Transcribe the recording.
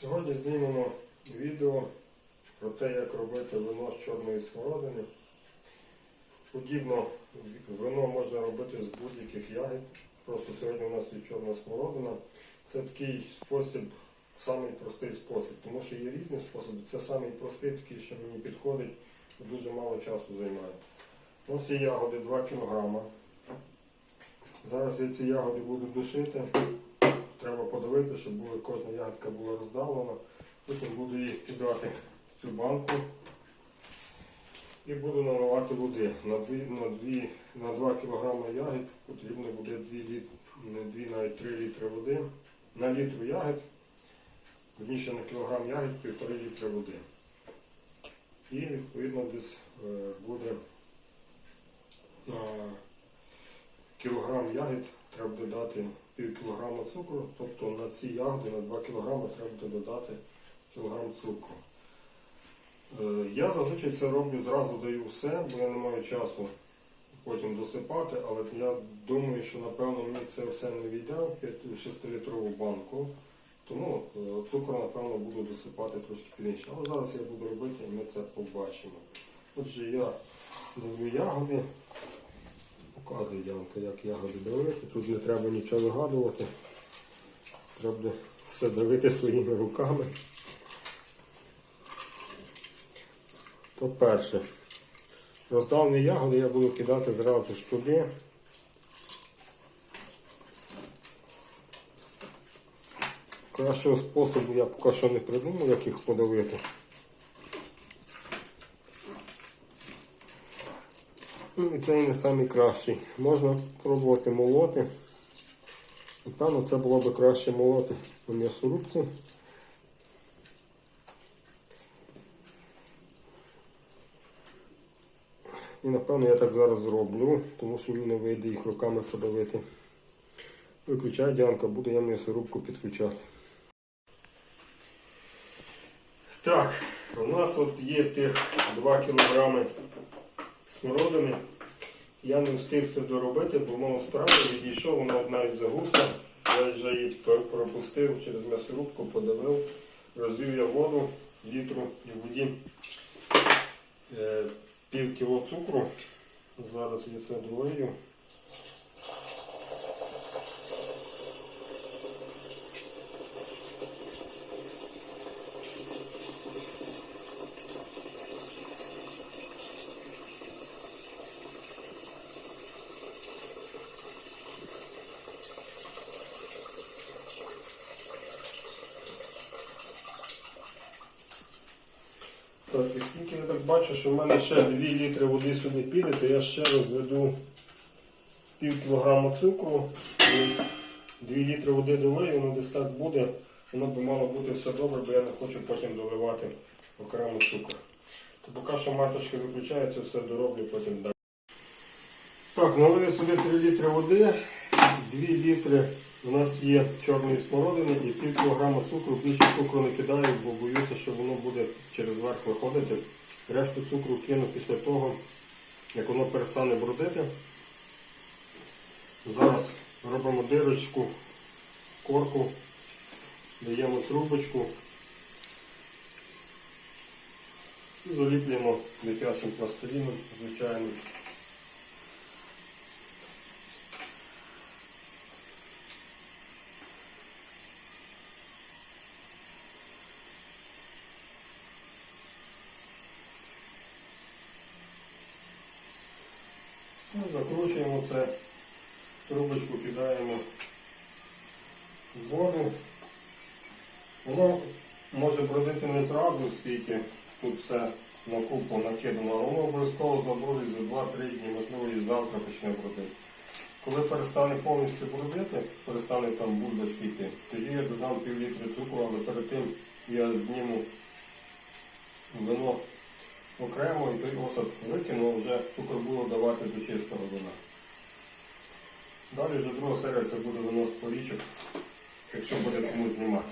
Сьогодні знімемо відео про те, як робити вино з чорної смородини. Подібно вино можна робити з будь-яких ягід. Просто сьогодні у нас є чорна смородина. Це такий спосіб, самий простий спосіб, тому що є різні способи. Це самий простий, такий, що мені підходить, дуже мало часу займає. У нас є ягоди 2 кг. Зараз я ці ягоди буду душити. Треба подивити, щоб були, кожна ягодка була роздавлена. Потім буду їх кидати в цю банку і буду наливати води. На 2, на 2, на 2 кг ягід потрібно буде 2, літ, не 2, навіть 3 літри води. На літру ягід, верніше на кілограм ягід 1,5 літри води. І відповідно десь е, буде на кілограм ягід треба додати пів кілограма цукру, тобто на ці ягоди на 2 кілограми треба додати кілограм цукру. Е, Я зазвичай це роблю, зразу даю все, бо я не маю часу потім досипати, але я думаю, що напевно мені це все не війде в 6-літрову банку. Тому е, цукру, напевно, буду досипати трошки пізніше. Але зараз я буду робити і ми це побачимо. Отже, я даю ягоди. Показую Янка, як ягоди давити. Тут не треба нічого вигадувати. Треба все давити своїми руками. То перше. Роздавні ягоди я буду кидати зразу ж туди. Кращого способу я поки що не придумав, як їх подавити. Ну, і це і не найкращий. Можна пробувати молоти. Напевно, це було б краще молоти на м'ясорубці. І напевно я так зараз зроблю, тому що мені не вийде їх руками подавити. Виключай діанка, буду я м'ясорубку підключати. Так, у нас от є тих 2 кілограми смородини. Я не встиг це доробити, бо мого справи відійшов, вона навіть загусла. Я вже її пропустив через м'ясорубку, подавив, розвів я воду, літру і воді е, пів кіло цукру. Зараз я це долию. Так, і скільки я так бачу, що в мене ще 2 літри води сюди піде, то я ще розведу пів кілограма цукру і 2 літри води долию, воно десь так буде. Воно би мало бути все добре, бо я не хочу потім доливати окремо цукор. То поки що маточки виключаються, все дороблю, потім далі. Так, налили сюди 3 літри води, 2 літри у нас є чорної смородини і пів кілограма цукру. Більше цукру не кидаю, бо боюся, що воно буде через верх виходити. Решту цукру кину після того, як воно перестане бродити. Зараз робимо дирочку, корку, даємо трубочку і заліплюємо дитячим пластиліном, звичайно. Ну, Закручуємо це, трубочку кидаємо в воду. Воно може бродити не зразу, скільки тут все на купу накидано, а воно обов'язково забродить за 2-3 дні, можливо і завтра почне бродити. Коли перестане повністю бродити, перестане там бульбашки йти, тоді я додам пів літри цукру, але перед тим я зніму вино окремо і той осад викину, вже цукор було до чистого вина. Далі вже друга серія це буде вино з порічок, якщо буде кому знімати.